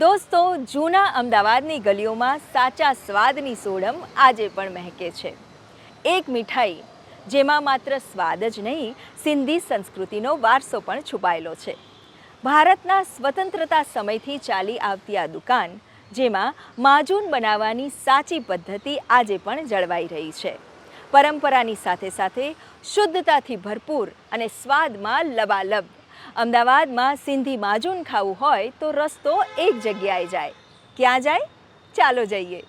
દોસ્તો, જૂના અમદાવાદની ગલીઓમાં સાચા સ્વાદની સોડમ આજે પણ મહેકે છે. એક મીઠાઈ, જેમાં માત્ર સ્વાદ જ નહીં, સિંધી સંસ્કૃતિનો વારસો પણ છુપાયેલો છે. ભારતના સ્વતંત્રતા સમયથી ચાલી આવતી આ દુકાન, જેમાં માજૂન બનાવવાની સાચી પદ્ધતિ આજે પણ જળવાઈ રહી છે. પરંપરાની સાથે સાથે શુદ્ધતાથી ભરપૂર અને સ્વાદમાં લબાલબ અમદાવાદમાં સિંધી માજૂન ખાવું હોય તો રસ્તો એક જગ્યાએ જાય. ક્યાં જાય? ચાલો જઈએ.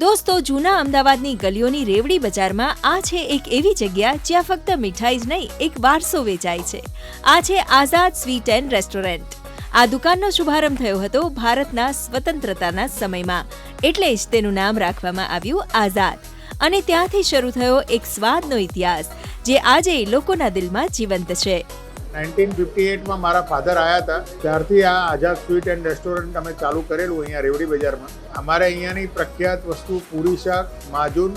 દોસ્તો, જૂના અમદાવાદની ગલીઓની રેવડી બજારમાં આ છે એક એવી જગ્યા જ્યાં ફક્ત મીઠાઈ જ નહીં, એક વારસો વેચાય છે. આ છે આઝાદ સ્વીટ એન્ડ રેસ્ટોરન્ટ. આ દુકાનનો શુભારંભ થયો હતો ભારતના સ્વતંત્રતાના સમયમાં. એટલે જ તેનું નામ રાખવામાં આવ્યું આઝાદ. અને ત્યાંથી શરૂ થયો એક સ્વાદનો ઇતિહાસ, જે આજે લોકોના દિલમાં જીવંત છે. નાઇન્ટીન ફિફ્ટી એટમાં મારા ફાધર આવ્યા હતા. ત્યારથી આ આઝાદ સ્વીટ એન્ડ રેસ્ટોરન્ટ અમે ચાલુ કરેલું અહીંયા રેવડી બજારમાં. અમારે અહીંયાની પ્રખ્યાત વસ્તુ પૂરી શાક, માજૂન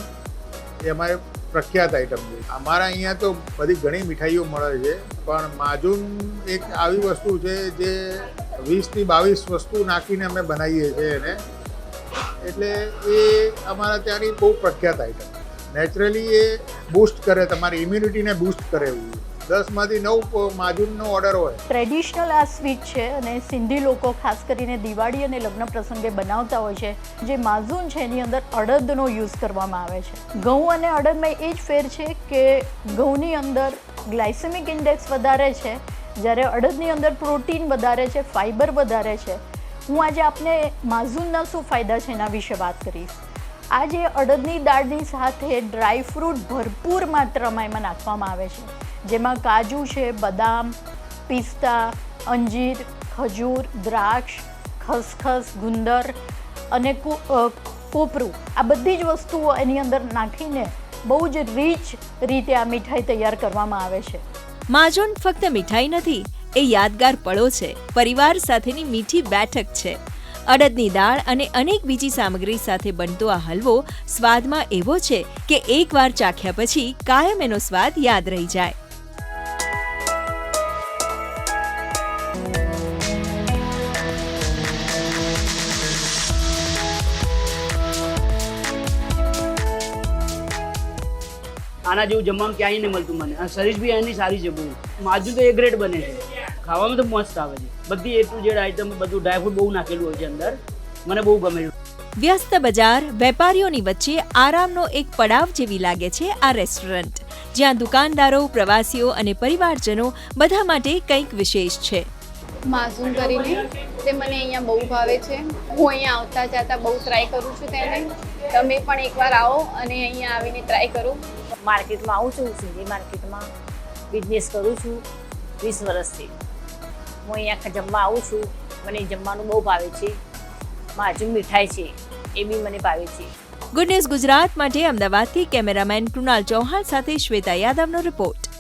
એ અમારે પ્રખ્યાત આઈટમ છે. અમારા અહીંયા તો બધી ઘણી મીઠાઈઓ મળે છે, પણ માજૂન એક આવી વસ્તુ છે જે વીસથી બાવીસ વસ્તુ નાખીને અમે બનાવીએ છીએ એને. એટલે એ અમારા ત્યાંની બહુ પ્રખ્યાત આઈટમ નેચરલી એ બૂસ્ટ કરે, તમારી ઇમ્યુનિટીને બૂસ્ટ કરે એવું. દસમાંથી નવ માજુનનો ઓર્ડર હોય. ટ્રેડિશનલ આ સ્વીટ છે અને સિંધી લોકો ખાસ કરીને દિવાળી અને લગ્ન પ્રસંગે બનાવતા હોય છે, જે માજુન છે એની અંદર અડદનો યુઝ કરવામાં આવે છે. ઘઉં અને અડદમાં એ જ ફેર છે કે ઘઉંની અંદર ગ્લાયસેમિક ઇન્ડેક્સ વધારે છે, જ્યારે અડદની અંદર પ્રોટીન વધારે છે ફાઇબર વધારે છે. હું આજે આપને માઝૂનના શું ફાયદા છે એના વિશે વાત કરીશ. આજે અડદની દાળની સાથે ડ્રાય ફ્રૂટ ભરપૂર માત્રામાં એમાં નાખવામાં આવે છે. જેમાં કાજુ છે, બદામ, પિસ્તા, અંજીર, ખજૂર, દ્રાક્ષ, ખસખસ, ગુંદર અને કોપરું. આ બધી જ વસ્તુઓ એની અંદર નાખીને બહુ જ રીચ રીતે આ મીઠાઈ તૈયાર કરવામાં આવે છે. માજોન ફક્ત મીઠાઈ નથી, એ યાદગાર પળો છે. પરિવાર સાથેની મીઠી બેઠક છે. અડદની દાળ અને અનેક બીજી સામગ્રી સાથે બનતો આ હલવો સ્વાદમાં એવો છે કે એકવાર ચાખ્યા પછી કાયમ એનો સ્વાદ યાદ રહી જાય. આના જેવું જમવાનું ક્યાંય નહીં મળતું મને. અને સર્વિસ બી એની સારી છે બહુ માજુ તો એ ગ્રેડ બને છે. ખાવામાં તો મસ્ત આવે છે. બધી એ ટુ જેડ આઈટમ બધું ડ્રાયફ્રૂટ બહુ નાખેલું હોય છે અંદર. મને બહુ ગમે છે. વ્યસ્ત બજાર વેપારીઓની વચ્ચે આરામનો એક પડાવ જેવી લાગે છે આ રેસ્ટોરન્ટ જ્યાં દુકાનદારો પ્રવાસીઓ અને પરિવારજનો બધા માટે કંઈક વિશેષ છે. માઝૂન કરીને તે મને અહીંયા બહુ ભાવે છે હું અહીંયા આવતા જતા બહુ ટ્રાય કરું છું તેને. તમે પણ એકવાર આવો અને અહીંયા આવીને ટ્રાય કરો. માર્કેટમાં આવું છું સિંધી માર્કેટમાં બિઝનેસ કરું છું વીસ વર્ષથી. હું અહીંયા જમવા આવું છું મને જમવાનું બહુ ભાવે છે માજુ મીઠાઈ છે એ બી મને ભાવે છે. ગુડ ન્યૂઝ ગુજરાત માટે અમદાવાદથી કેમેરામેન કૃણાલ ચૌહાણ સાથે શ્વેતા યાદવનો રિપોર્ટ